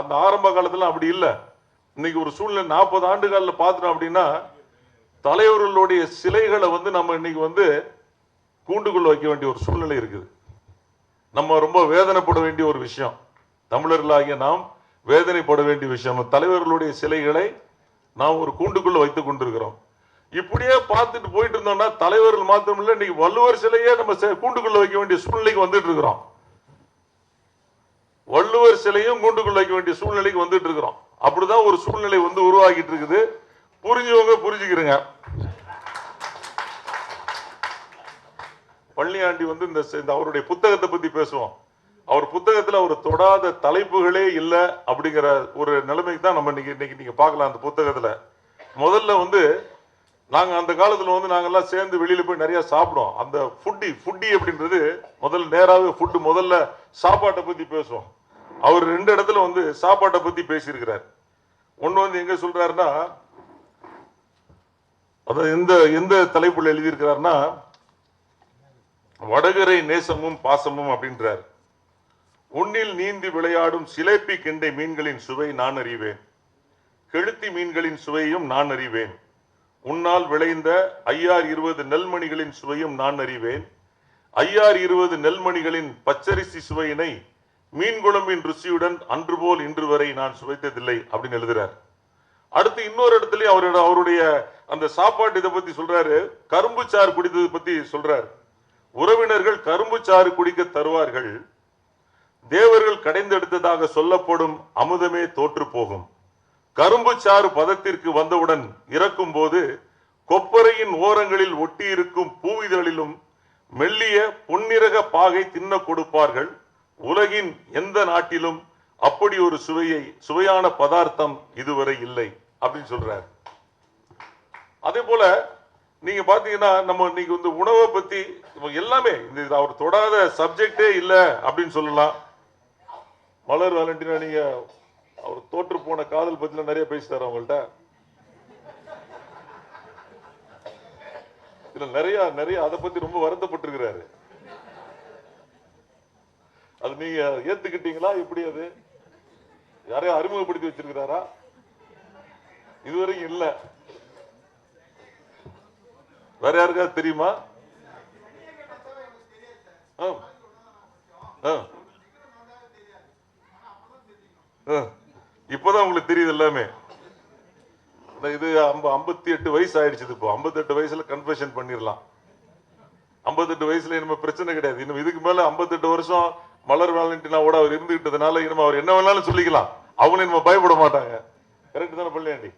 அந்த ஆரம்ப காலத்தில் அப்படி இல்லை. இன்னைக்கு ஒரு சூழ்நிலை நாற்பது ஆண்டுகாலில் பார்த்துட்டோம் அப்படின்னா தலைவர்களுடைய சிலைகளை வந்து நம்ம இன்னைக்கு வந்து கூண்டுக்குள் வைக்க வேண்டிய ஒரு சூழ்நிலை இருக்குது. நம்ம ரொம்ப வேதனைப்பட வேண்டிய ஒரு விஷயம். தமிழர்களாகிய நாம் வேதனைப்பட வேண்டிய விஷயம். தலைவர்களுடைய சிலைகளை நாம் ஒரு கூண்டுக்குள்ள வைத்துக் கொண்டிருக்கிறோம். இப்படியே பார்த்துட்டு போயிட்டு இருந்தோம்னா தலைவர்கள் மாத்திரம் இல்ல இன்னைக்கு வள்ளுவர் சிலையே நம்ம கூண்டுக்குள்ள வைக்க வேண்டிய சூழ்நிலைக்கு வந்துட்டு இருக்கிறோம். வள்ளுவர் சிலையும் கூண்டுக்குள்ள வைக்க வேண்டிய சூழ்நிலைக்கு வந்துட்டு இருக்கிறோம். அப்படிதான் ஒரு சூழ்நிலை வந்து உருவாகிட்டு இருக்குது. புரிஞ்சவங்க புரிஞ்சுக்கிறங்க. பழனியாண்டி வந்து இந்த அவருடைய புத்தகத்தை பத்தி பேசுவோம். அவர் புத்தகத்துல அவர் தொடாத தலைப்புகளே இல்லை அப்படிங்கிற ஒரு நிலைமைக்கு தான் நம்ம இன்னைக்கு இன்னைக்கு நீங்க பார்க்கலாம் அந்த புத்தகத்துல. முதல்ல வந்து நாங்கள் அந்த காலத்தில் வந்து நாங்கெல்லாம் சேர்ந்து வெளியில் போய் நிறையா சாப்பிடுவோம். அந்த ஃபுட்டி ஃபுட்டி அப்படின்றது முதல்ல நேராகவே ஃபுட்டு முதல்ல சாப்பாட்டை பற்றி பேசுவோம். அவர் ரெண்டு இடத்துல வந்து சாப்பாட்டை பற்றி பேசியிருக்கிறார். ஒன்று வந்து எங்கே சொல்கிறாருன்னா அதாவது எந்த எந்த தலைப்புல எழுதியிருக்கிறாருன்னா வடகரை நேசமும் பாசமும் அப்படின்றார். உன்னில் நீந்தி விளையாடும் சிலேப்பி கிண்டை மீன்களின் சுவை நான் அறிவேன். கெழுத்தி மீன்களின் சுவையும் நான் அறிவேன். உன்னால் விளைந்த ஐயார் இருபது நெல்மணிகளின் சுவையும் நான் அறிவேன். ஐயார் இருபது நெல்மணிகளின் பச்சரிசி சுவையினை மீன் குழம்பின் ருசியுடன் அன்று போல் இன்று வரை நான் சுவைத்ததில்லை அப்படின்னு எழுதுறார். அடுத்து இன்னொரு இடத்துலயும் அவரோட அவருடைய அந்த சாப்பாட்டு இதை பத்தி சொல்றாரு. கரும்பு சாறு குடித்ததை பத்தி சொல்றாரு. உறவினர்கள் கரும்பு சாறு குடிக்க தருவார்கள். தேவர்கள் கடைந்தெடுத்ததாக சொல்லப்படும் அமுதமே தோற்று போகும். கரும்பு சாறு பதத்திற்கு வந்தவுடன் இறக்கும் போது கொப்பரையின் ஓரங்களில் ஒட்டியிருக்கும் பூவிதழிலும் மெல்லிய பொன்னிறக பாகை தின்ன கொடுப்பார்கள். உலகின் எந்த நாட்டிலும் அப்படி ஒரு சுவையை சுவையான பதார்த்தம் இதுவரை இல்லை அப்படின்னு சொல்றாரு. அதே போல நீங்க பாத்தீங்கன்னா நம்ம இன்னைக்கு வந்து உணவை பத்தி எல்லாமே இந்த அவர் தொடாத சப்ஜெக்டே இல்லை அப்படின்னு சொல்லலாம். மலர் வேலண்டினா நீங்க அவர் தோற்று போன காதல் பத்தில நிறைய பேசிட்டார் அவங்கள்ட்ட. இதுல நிறைய நிறைய அதை பத்தி ரொம்ப வருத்தப்பட்டிருக்கிறாரு. அது நீங்க ஏத்துக்கிட்டீங்களா? எப்படி அது? யாரையும் அறிமுகப்படுத்தி வச்சிருக்கிறாரா? இதுவரைக்கும் இல்ல. வேற யாருக்காவது தெரியுமா? ஆ. ஆ. ஆ. இப்போதான் உங்களுக்கு தெரியுது எல்லாமே. இந்த இது ஐம்பத்தி எட்டு வயசு ஆயிடுச்சு இப்போ. ஐம்பத்தெட்டு வயசுல கன்ஃபெஷன் பண்ணிடலாம் ஐம்பத்தெட்டு வயசுல இனிமே பிரச்சனை கிடையாது. இன்னும் இதுக்கு மேல ஐம்பத்தெட்டு வருஷம் மலர் வேலண்டினாவோட அவர் இருந்துகிட்டதுனால இனிமே அவர் என்ன வேணாலும் சொல்லிக்கலாம். அவங்களும் நம்ம பயப்பட மாட்டாங்க. கரெக்ட் தானே பள்ளியாண்டி?